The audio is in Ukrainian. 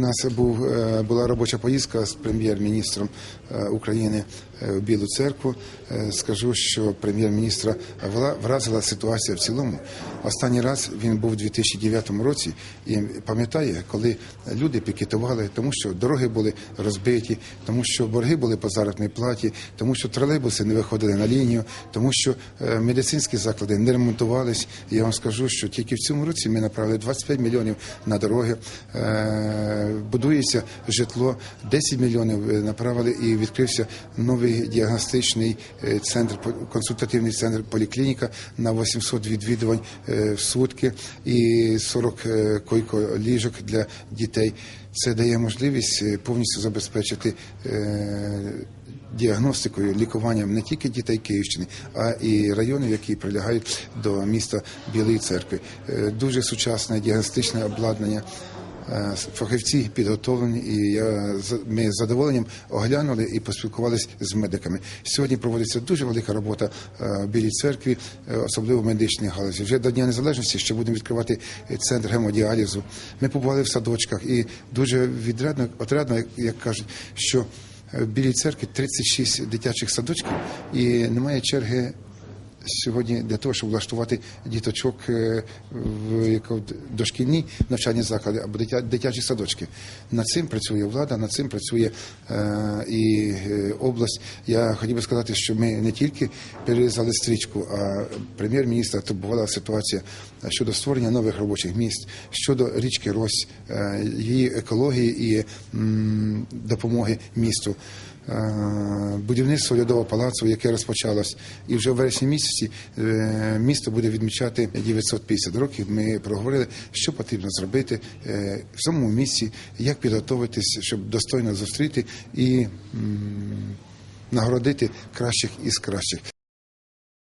нас був е, була робоча поїздка з прем'єр-міністром е, України е, в Білу церкву. Скажу, що прем'єр-міністра вразила ситуація в цілому. Останній раз він був у 2009 році і пам'ятає, коли люди пікетували, тому що дороги були розбиті, тому що борги були по заробітній платі, тому що тролейбуси не виходили на лінію, тому що медицинські заклади не ремонтувались. Я вам скажу, що тільки в цьому році ми направили 25 мільйонів на дороги. Будується житло, 10 мільйонів е, направили і відкрився новий діагностичний е, центр, консультативний центр поліклініка на 800 відвідувань е, в сутки і 40 е, койко-ліжок для дітей. Це дає можливість повністю забезпечити діагностикою, лікуванням не тільки дітей Київщини, а і районів, які прилягають до міста Білої церкви. Дуже сучасне діагностичне обладнання. Е, Фахівці підготовлені, і я ми з задоволенням оглянули і поспілкувалися з медиками. Сьогодні проводиться дуже велика робота е, в білій церкві, е, особливо в медичній галузі. Вже до Дня Незалежності ще будемо відкривати центр гемодіалізу. Ми побували в садочках і дуже відрядно, отрядно, як кажуть, що в білій церкві 36 дитячих садочків і немає черги сьогодні для того, щоб влаштувати діточок е, в дошкільні навчальні заклади або дитячі садочки. Над цим працює влада, над цим працює е, і е, область. Я хотів би сказати, що ми не тільки перерізали стрічку, а прем'єр-міністра турбувала ситуація щодо створення нових робочих місць, щодо річки Рось, її екології і допомоги місту. Будівництво льодового палацу, яке розпочалось, і вже в вересні місяці е, місто буде відмічати 950 років. Ми проговорили, що потрібно зробити е, в самому місці, як підготуватись, щоб достойно зустріти і нагородити кращих із кращих.